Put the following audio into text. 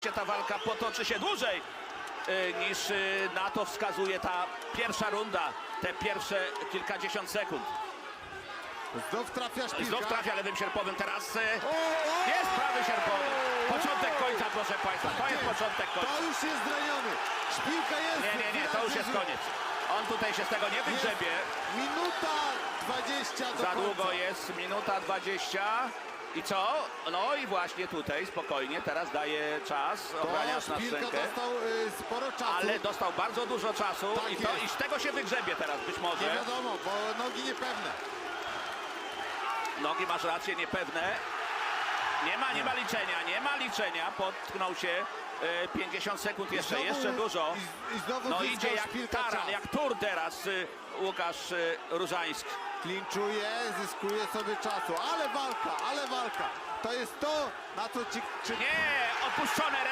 ta walka potoczy się dłużej y, niż y, na to wskazuje ta pierwsza runda, te pierwsze kilkadziesiąt sekund. Znów trafia szpilka. Znów trafia lewym sierpowym, teraz y, O, o! jest prawy sierpowy. Początek końca, proszę Państwa, to jest początek końca. To już jest zraniony. Szpilka jest. Nie, nie, nie, to już jest koniec. On tutaj się z tego nie wygrzebie. Minuta 20 do Za końca. długo jest, minuta 20. I co? No i właśnie tutaj spokojnie, teraz daje czas, To ochraniacz na szpilka dostał y, sporo czasu. Ale dostał bardzo dużo czasu Tak i, to, jest. i z tego się wygrzebie teraz być Nie może. wiadomo, bo nogi niepewne. Nogi masz rację, niepewne. Nie ma, nie ma liczenia, nie ma liczenia. Potknął się e, 50 sekund jeszcze, Znowu- jeszcze dużo. I, i znowu No zyskał idzie jak szpilka taran, czas. jak tur teraz y, Łukasz y, Różański. Klinczuje, zyskuje sobie czasu. Ale walka, ale walka. To jest to, na co ci... Czy... Nie, opuszczone ręce.